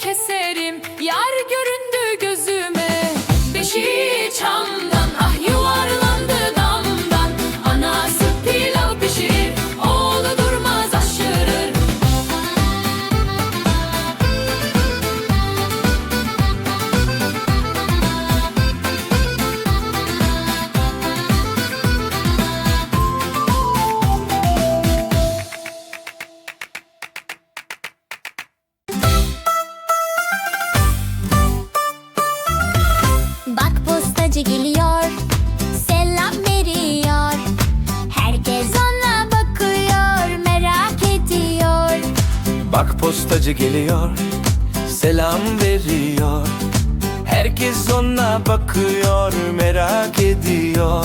kese Bak postacı geliyor Selam veriyor. Herkes ona bakıyor Merak ediyor.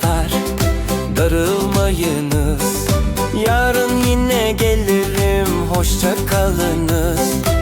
kadar darılmayınız. Yarın yine gelirim hoşça kalınız.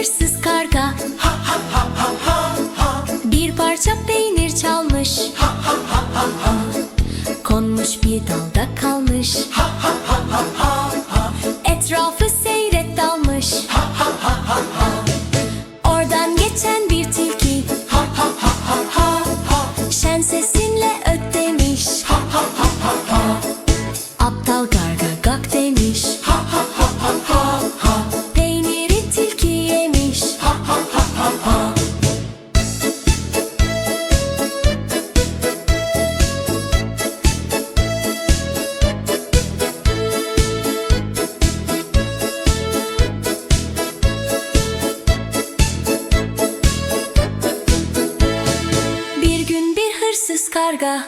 hırsız karga ha, ha, ha, ha, ha, ha. Bir parça peynir çalmış ha, ha, ha, ha, ha. Konmuş bir dalda kalmış ha, ha, ha, ha, ha, ha. Etrafı seyret dalmış ha, ha, ha, ha, ha. 春が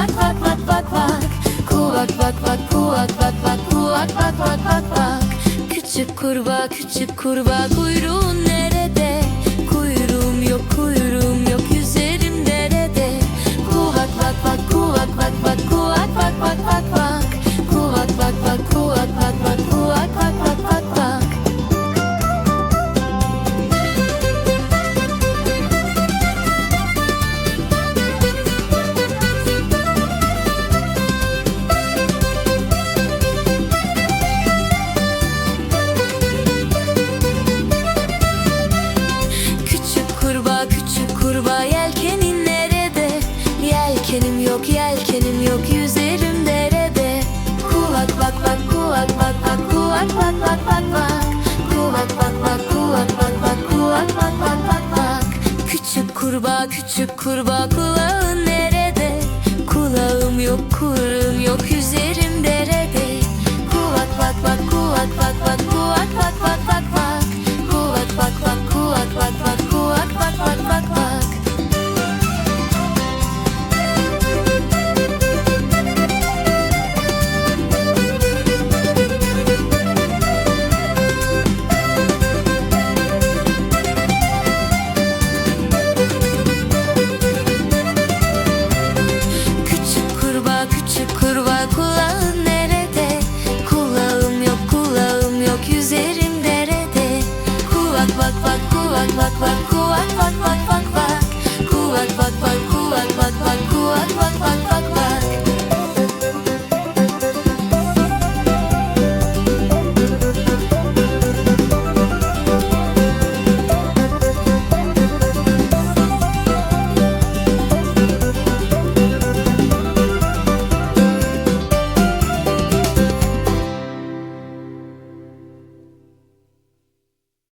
vak vak vak vak vak Kuvak vak vak kuvak vak vak kuvak vak vak vak vak Küçük kurbağa küçük kurbağa kuyruğun nerede? Küçük kurbağa küçük kurbağa kulağın nerede? Kulağım yok kuyruğum yok yüzerim derede Kuvak vak vak kuvak vak vak